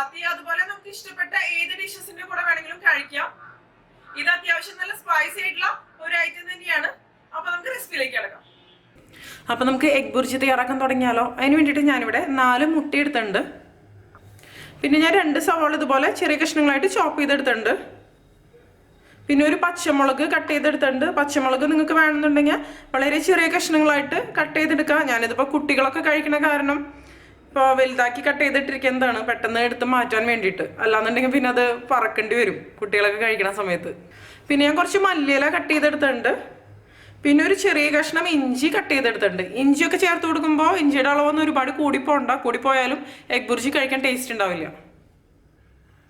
ചപ്പാത്തി അതുപോലെ നമുക്ക് ഇഷ്ടപ്പെട്ട ഏത് ഡിഷസിന്റെ കൂടെ വേണമെങ്കിലും കഴിക്കാം. ഇത് അത്യാവശ്യം നല്ല സ്പൈസി ആയിട്ടുള്ള ഒരു ഐറ്റം തന്നെയാണ്. അപ്പൊ നമുക്ക് റെസിപ്പിയിലേക്ക് കിടക്കാം. അപ്പൊ നമുക്ക് എഗ് ബുർജി തയ്യാറാക്കാൻ തുടങ്ങിയാലോ? അതിന് വേണ്ടിയിട്ട് ഞാനിവിടെ നാല് മുട്ട എടുത്തുണ്ട് പിന്നെ ഞാൻ രണ്ട് സവാള ഇതുപോലെ ചെറിയ കഷ്ണങ്ങളായിട്ട് ചോപ്പ് ചെയ്തെടുത്തിട്ടുണ്ട്. പിന്നെ ഒരു പച്ചമുളക് കട്ട് ചെയ്തെടുത്തിട്ടുണ്ട്. പച്ചമുളക് നിങ്ങൾക്ക് വേണമെന്നുണ്ടെങ്കിൽ വളരെ ചെറിയ കഷ്ണങ്ങളായിട്ട് കട്ട് ചെയ്തെടുക്കാം. ഞാനിതിപ്പോൾ കുട്ടികളൊക്കെ കഴിക്കണ കാരണം ഇപ്പോൾ വലുതാക്കി കട്ട് ചെയ്തിട്ടിരിക്കുക എന്താണ്? പെട്ടെന്ന് എടുത്ത് മാറ്റാൻ വേണ്ടിയിട്ട്. അല്ലാന്നുണ്ടെങ്കിൽ പിന്നെ അത് പറക്കേണ്ടി വരും. കുട്ടികളൊക്കെ കഴിക്കണ സമയത്ത്. പിന്നെ ഞാൻ കുറച്ച് മല്ലിയില കട്ട് ചെയ്തെടുത്തിട്ടുണ്ട്. പിന്നെ ഒരു ചെറിയ കഷ്ണം ഇഞ്ചി കട്ട് ചെയ്തെടുത്തിട്ടുണ്ട്. ഇഞ്ചിയൊക്കെ ചേർത്ത് കൊടുക്കുമ്പോൾ ഇഞ്ചിയുടെ അളവൊന്നും ഒരുപാട് കൂടിപ്പോണ്ട കൂടിപ്പോയാലും എഗ് ബുർജി കഴിക്കാൻ ടേസ്റ്റ് ഉണ്ടാവില്ല.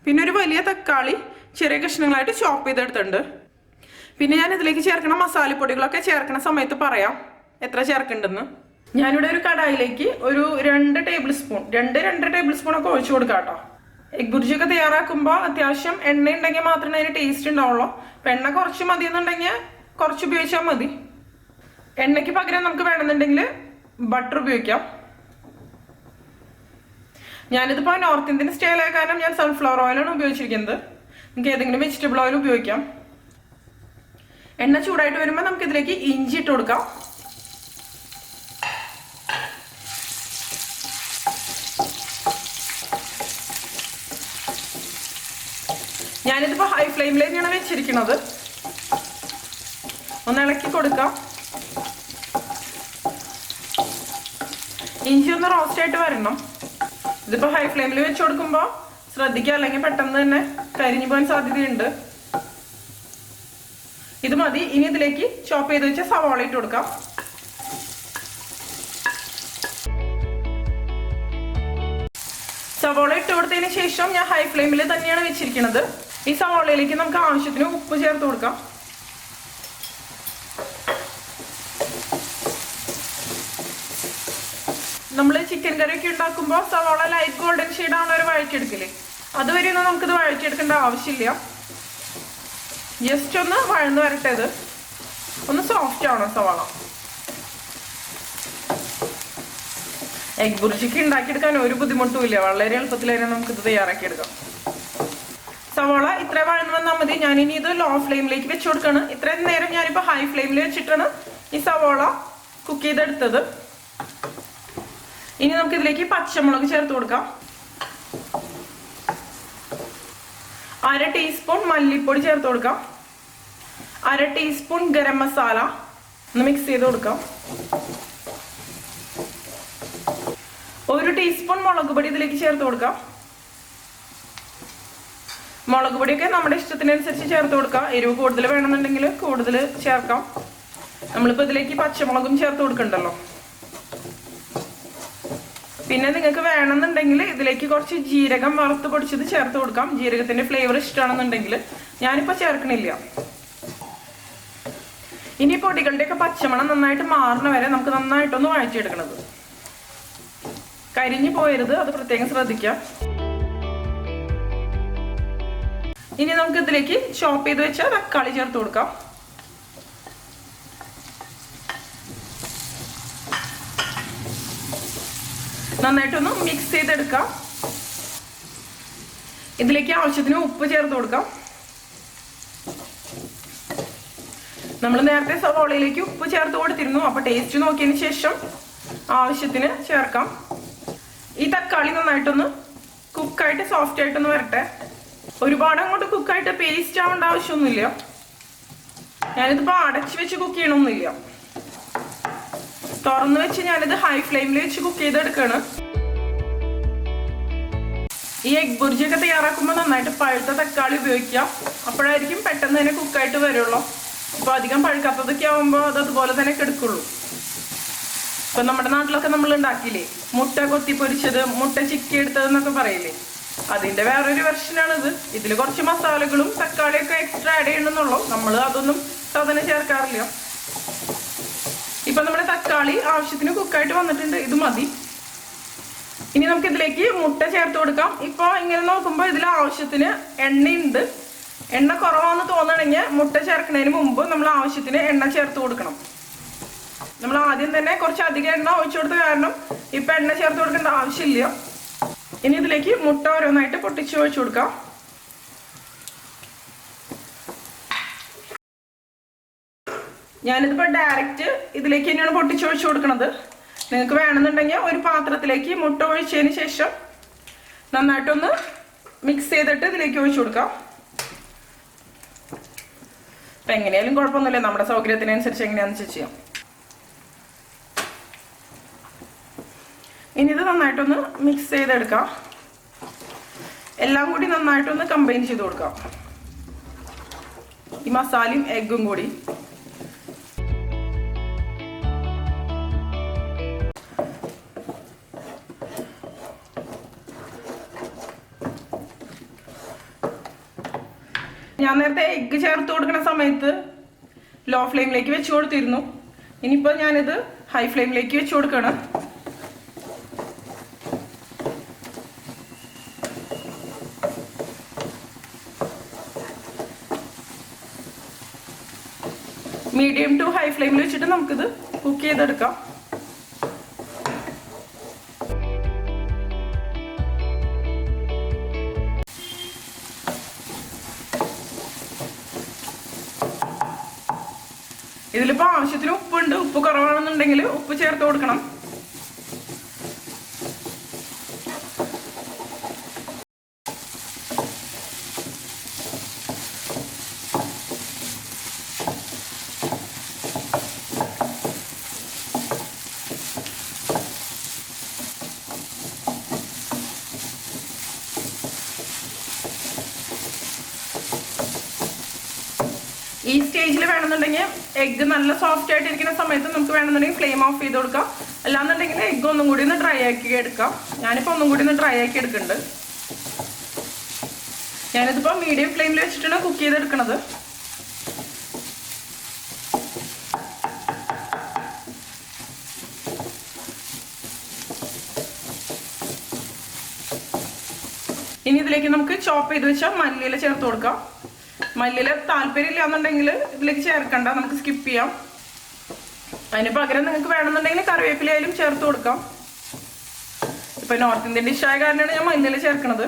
പിന്നെ ഒരു വലിയ തക്കാളി ചെറിയ കഷ്ണങ്ങളായിട്ട് ചോപ്പ് ചെയ്തെടുത്തിട്ടുണ്ട്. പിന്നെ ഞാൻ ഇതിലേക്ക് ചേർക്കണ മസാലപ്പൊടികളൊക്കെ ചേർക്കണ സമയത്ത് പറയാം. എത്ര ചേർക്കണ്ടെന്ന് ഞാനിവിടെ ഒരു കടായിലേക്ക് ഒരു രണ്ട് ടേബിൾ സ്പൂൺ രണ്ട് രണ്ട് ടേബിൾ സ്പൂൺ ഒക്കെ ഒഴിച്ചു കൊടുക്കാം കേട്ടോ എഗ് ബുർജി ഒക്കെ തയ്യാറാക്കുമ്പോൾ അത്യാവശ്യം എണ്ണ ഉണ്ടെങ്കിൽ മാത്രമേ അതിന് ടേസ്റ്റ് ഉണ്ടാവുള്ളൂ. അപ്പം എണ്ണ കുറച്ച് മതി എന്നുണ്ടെങ്കിൽ കുറച്ച് ഉപയോഗിച്ചാൽ മതി. എണ്ണയ്ക്ക് പകരം നമുക്ക് വേണമെന്നുണ്ടെങ്കിൽ ബട്ടർ ഉപയോഗിക്കാം. ഞാനിതിപ്പോൾ നോർത്ത് ഇന്ത്യൻ സ്റ്റൈലായ കാരണം ഞാൻ സൺഫ്ലവർ ഓയിലാണ് ഉപയോഗിച്ചിരിക്കുന്നത്. നിങ്ങൾക്ക് ഏതെങ്കിലും വെജിറ്റബിൾ ഓയിൽ ഉപയോഗിക്കാം. എണ്ണ ചൂടായിട്ട് വരുമ്പോൾ നമുക്ക് ഇതിലേക്ക് ഇഞ്ചി ഇട്ട് കൊടുക്കാം. ഞാനിതിപ്പോൾ ഹൈ ഫ്ലെയിമിൽ തന്നെയാണ് വെച്ചിരിക്കുന്നത്. ഒന്ന് ഇളക്കി കൊടുക്കാം. ഇഞ്ചി ഒന്ന് റോസ്റ്റ് ആയിട്ട് വരണം. ഇതിപ്പോ ഹൈ ഫ്ലെയിമിൽ വെച്ച് കൊടുക്കുമ്പോൾ ശ്രദ്ധിക്കുക അല്ലെങ്കിൽ പെട്ടെന്ന് തന്നെ കരിഞ്ഞു പോകാൻ സാധ്യതയുണ്ട്. ഇത് മതി. ഇനി ഇതിലേക്ക് ചോപ്പ് ചെയ്ത് വെച്ച സവാള ഇട്ട് കൊടുക്കാം. സവാള ഇട്ട് കൊടുത്തതിന് ശേഷം ഞാൻ ഹൈ ഫ്ലെയിമിൽ തന്നെയാണ് വെച്ചിരിക്കുന്നത്. ഈ സവാളയിലേക്ക് നമുക്ക് ആവശ്യത്തിന് ഉപ്പ് ചേർത്ത് കൊടുക്കാം. നമ്മൾ ചിക്കൻ കറി ഒക്കെ ഉണ്ടാക്കുമ്പോൾ സവാള ലൈറ്റ് ഗോൾഡൻ ഷെയ്ഡ് ആണ് ഒരു വഴറ്റിയെടുക്കൽ. അതുവരെ ഒന്നും നമുക്കിത് വഴക്കിയെടുക്കേണ്ട ആവശ്യമില്ല. ജസ്റ്റ് ഒന്ന് വഴന്ന് വരട്ടെ ഇത്. ഒന്ന് സോഫ്റ്റ് ആവണം സവാള. എഗ് ബുർജിക്ക് ഉണ്ടാക്കിയെടുക്കാൻ ഒരു ബുദ്ധിമുട്ടും ഇല്ല. വളരെ എളുപ്പത്തിൽ തന്നെ നമുക്കിത് തയ്യാറാക്കിയെടുക്കാം. സവാള ഇത്ര വഴന്ന് വന്നാൽ മതി. ഇനി ഇത് ലോ ഫ്ലെയിമിലേക്ക് വെച്ച് കൊടുക്കണം. ഇത്രയും നേരം ഞാനിപ്പോൾ ഹൈ ഫ്ലെയിമിൽ വെച്ചിട്ടാണ് ഈ സവോള കുക്ക് ചെയ്തെടുത്തത്. ഇനി നമുക്ക് ഇതിലേക്ക് പച്ചമുളക് ചേർത്ത് കൊടുക്കാം. അര ടീസ്പൂൺ മല്ലിപ്പൊടി ചേർത്ത് കൊടുക്കാം. അര ടീസ്പൂൺ ഗരം മസാല ഒന്ന് മിക്സ് ചെയ്ത് കൊടുക്കാം. ഒരു ടീസ്പൂൺ മുളക് പൊടി ഇതിലേക്ക് ചേർത്ത് കൊടുക്കാം. മുളക് പൊടിയൊക്കെ നമ്മുടെ ഇഷ്ടത്തിനനുസരിച്ച് ചേർത്ത് കൊടുക്കാം. എരിവ് കൂടുതൽ വേണമെന്നുണ്ടെങ്കിൽ കൂടുതൽ ചേർക്കാം. നമ്മളിപ്പോൾ ഇതിലേക്ക് പച്ചമുളകും ചേർത്ത് കൊടുക്കണ്ടല്ലോ. പിന്നെ നിങ്ങൾക്ക് വേണമെന്നുണ്ടെങ്കിൽ ഇതിലേക്ക് കുറച്ച് ജീരകം വറുത്ത് പൊടിച്ചത് ചേർത്ത് കൊടുക്കാം. ജീരകത്തിന്റെ ഫ്ലേവർ ഇഷ്ടമാണെന്നുണ്ടെങ്കിൽ ഞാനിപ്പോൾ ചേർക്കണില്ല. ഇനി പൊടികളുടെയൊക്കെ പച്ചമണം നന്നായിട്ട് മാറണ വരെ നമുക്ക് നന്നായിട്ടൊന്ന് വഴറ്റിയെടുക്കണത്. കരിഞ്ഞു പോയരുത് അത് പ്രത്യേകം ശ്രദ്ധിക്കാം ഇനി നമുക്ക് ഇതിലേക്ക് ചോപ്പ് ചെയ്ത് വെച്ച തക്കാളി ചേർത്ത് കൊടുക്കാം. നന്നായിട്ടൊന്ന് മിക്സ് ചെയ്തെടുക്കാം. ഇതിലേക്ക് ആവശ്യത്തിന് ഉപ്പ് ചേർത്ത് കൊടുക്കാം. നമ്മൾ നേരത്തെ സവോളയിലേക്ക് ഉപ്പ് ചേർത്ത് കൊടുത്തിരുന്നു. അപ്പൊ ടേസ്റ്റ് നോക്കിയതിന് ശേഷം ആവശ്യത്തിന് ചേർക്കാം. ഈ തക്കാളി നന്നായിട്ടൊന്ന് കുക്കായിട്ട് സോഫ്റ്റ് ആയിട്ടൊന്ന് വരട്ടെ. ഒരുപാട് അങ്ങോട്ട് കുക്കായിട്ട് പേസ്റ്റ് ആവേണ്ട ആവശ്യമൊന്നുമില്ല. ഞാനിതിപ്പോ അടച്ചു വെച്ച് കുക്ക് ചെയ്യണമൊന്നുമില്ല തുറന്ന് വെച്ച് ഞാനിത് ഹൈ ഫ്ലെയിമിൽ വെച്ച് കുക്ക് ചെയ്തെടുക്കാണ്. ഈ എഗ് ബുർജി ഒക്കെ തയ്യാറാക്കുമ്പോൾ നന്നായിട്ട് പഴുത്ത തക്കാളി ഉപയോഗിക്കാം. അപ്പോഴായിരിക്കും പെട്ടെന്ന് തന്നെ കുക്കായിട്ട് വരുള്ളൂ. അപ്പോൾ അധികം പഴുക്കാത്തതൊക്കെ ആവുമ്പോൾ അത് അതുപോലെ തന്നെ കെടുക്കുള്ളൂ. ഇപ്പൊ നമ്മുടെ നാട്ടിലൊക്കെ നമ്മൾ ഉണ്ടാക്കിയില്ലേ? മുട്ട കൊത്തി പൊരിച്ചത് മുട്ട ചിക്കി എടുത്തതെന്നൊക്കെ പറയില്ലേ? അതിന്റെ വേറൊരു വെർഷനാണ് ഇത് ഇതിൽ കുറച്ച് മസാലകളും തക്കാളിയൊക്കെ എക്സ്ട്രാ ആഡ് ചെയ്യണമെന്നുള്ളൂ. നമ്മൾ അതൊന്നും സാധനം ചേർക്കാറില്ല. ഇപ്പൊ നമ്മുടെ തക്കാളി ആവശ്യത്തിന് കുക്കായിട്ട് വന്നിട്ടുണ്ട്. ഇത് മതി. ഇനി നമുക്ക് ഇതിലേക്ക് മുട്ട ചേർത്ത് കൊടുക്കാം. ഇപ്പൊ ഇങ്ങനെ നോക്കുമ്പോൾ ഇതിൽ ആവശ്യത്തിന് എണ്ണയുണ്ട്. എണ്ണ കുറവാണെന്ന് തോന്നണെങ്കിൽ മുട്ട ചേർക്കുന്നതിന് മുമ്പ് നമ്മൾ ആവശ്യത്തിന് എണ്ണ ചേർത്ത് കൊടുക്കണം. നമ്മൾ ആദ്യം തന്നെ കുറച്ച് അധികം എണ്ണ ഒഴിച്ചു കൊടുത്ത കാരണം ഇപ്പൊ എണ്ണ ചേർത്ത് കൊടുക്കേണ്ട ആവശ്യമില്ല. ഇനി ഇതിലേക്ക് മുട്ട ഓരോന്നായിട്ട് പൊട്ടിച്ച് ഒഴിച്ചു കൊടുക്കാം. ഞാനിതിപ്പോൾ ഡയറക്റ്റ് ഇതിലേക്ക് തന്നെയാണ് പൊട്ടിച്ച് ഒഴിച്ചു കൊടുക്കുന്നത് നിങ്ങൾക്ക് വേണമെന്നുണ്ടെങ്കിൽ ഒരു പാത്രത്തിലേക്ക് മുട്ട ഒഴിച്ചതിന് ശേഷം നന്നായിട്ടൊന്ന് മിക്സ് ചെയ്തിട്ട് ഇതിലേക്ക് ഒഴിച്ചു കൊടുക്കാം. അപ്പം എങ്ങനെയാലും കുഴപ്പമൊന്നുമില്ല. നമ്മുടെ സൗകര്യത്തിനനുസരിച്ച് എങ്ങനെയാണെന്ന് വെച്ച് ചെയ്യാം. ഇനി ഇത് നന്നായിട്ടൊന്ന് മിക്സ് ചെയ്തെടുക്കാം. എല്ലാം കൂടി നന്നായിട്ടൊന്ന് കമ്പൈൻ ചെയ്ത് കൊടുക്കാം. ഈ മസാലയും എഗ്ഗും കൂടി. ഞാൻ നേരത്തെ എഗ്ഗ് ചേർത്ത് കൊടുക്കുന്ന സമയത്ത് ലോ ഫ്ലെയിമിലേക്ക് വെച്ച് കൊടുത്തിരുന്നു. ഇനിയിപ്പോൾ ഞാനിത് ഹൈ ഫ്ലെയിമിലേക്ക് വെച്ച് കൊടുക്കണം. മീഡിയം ടു ഹൈ ഫ്ലെയിമിൽ വെച്ചിട്ട് നമുക്കിത് കുക്ക് ചെയ്തെടുക്കാം. ഇതിലിപ്പോ ആവശ്യത്തിന് ഉപ്പുണ്ട്. ഉപ്പ് കുറവാണെന്നുണ്ടെങ്കിൽ ഉപ്പ് ചേർത്ത് കൊടുക്കണം. ഈ സ്റ്റേജിൽ വേണമെന്നുണ്ടെങ്കിൽ എഗ്ഗ് നല്ല സോഫ്റ്റ് ആയിട്ട് ഇരിക്കുന്ന സമയത്ത് നമുക്ക് വേണമെന്നുണ്ടെങ്കിൽ ഫ്ലെയിം ഓഫ് ചെയ്ത് കൊടുക്കാം. അല്ലാന്നുണ്ടെങ്കിൽ എഗ്ഗ് ഒന്നും കൂടി ഒന്ന് ഡ്രൈ ആക്കി എടുക്കാം. ഞാനിപ്പോൾ ഒന്നും കൂടി ഒന്ന് ഡ്രൈ ആക്കി എടുക്കുന്നുണ്ട്. ഞാനിതിപ്പോൾ മീഡിയം ഫ്ലെയിമിൽ വെച്ചിട്ടാണ് കുക്ക് ചെയ്തെടുക്കണത്. ഇനി ഇതിലേക്ക് നമുക്ക് ചോപ്പ് ചെയ്ത് വെച്ചാൽ മല്ലിയില ചേർത്ത് കൊടുക്കാം. മല്ലിയില താല്പര്യം ഇല്ലാന്നുണ്ടെങ്കിൽ ഇതിലേക്ക് ചേർക്കണ്ട. നമുക്ക് സ്കിപ്പ് ചെയ്യാം. അതിന് പകരം നിങ്ങൾക്ക് വേണമെന്നുണ്ടെങ്കിൽ കറിവേപ്പിലയിലും ചേർത്ത് കൊടുക്കാം. ഇപ്പൊ നോർത്ത് ഇന്ത്യൻ ഡിഷ് ആയ കാരണമാണ് ഞാൻ മല്ലിയില ചേർക്കണത്.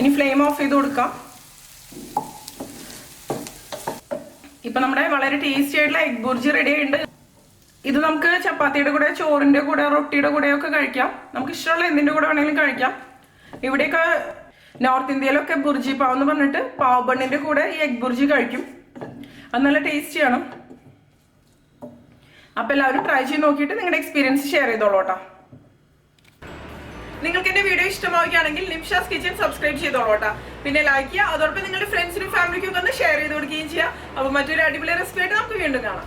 ഇനി ഫ്ലെയിം ഓഫ് ചെയ്ത് കൊടുക്കാം. ഇപ്പൊ നമ്മുടെ വളരെ ടേസ്റ്റി ആയിട്ടുള്ള എഗ് ബുർജി റെഡി ആയിട്ടുണ്ട്. ഇത് നമുക്ക് ചപ്പാത്തിയുടെ കൂടെ ചോറിന്റെ കൂടെ റൊട്ടിയുടെ കൂടെ ഒക്കെ കഴിക്കാം. നമുക്ക് ഇഷ്ടമുള്ള എന്തിന്റെ കൂടെ വേണമെങ്കിലും കഴിക്കാം. ഇവിടെയൊക്കെ നോർത്ത് ഇന്ത്യയിലൊക്കെ ബുർജി പാവ് എന്ന് പറഞ്ഞിട്ട് പാവ് ബണ്ണിന്റെ കൂടെ ഈ എഗ് ബുർജി കഴിക്കും. അത് നല്ല ടേസ്റ്റിയാണ് അപ്പൊ എല്ലാവരും ട്രൈ ചെയ്ത് നോക്കിയിട്ട് നിങ്ങളുടെ എക്സ്പീരിയൻസ് ഷെയർ ചെയ്തോളൂ കേട്ടോ നിങ്ങൾക്ക് എന്റെ വീഡിയോ ഇഷ്ടമാവുകയാണെങ്കിൽ നിംഷാസ് കിച്ചൺ സബ്സ്ക്രൈബ് ചെയ്തോളൂ കേട്ടോ പിന്നെ ലൈക്ക് ചെയ്യുക അതോടൊപ്പം നിങ്ങളുടെ ഫ്രണ്ട്സിനും ഫാമിലിക്കും ഒക്കെ ഒന്ന് ഷെയർ ചെയ്ത് കൊടുക്കുകയും ചെയ്യുക. അപ്പൊ മറ്റൊരു അടിപൊളി റെസിപ്പി ആയിട്ട് നമുക്ക് വീണ്ടും കാണാം.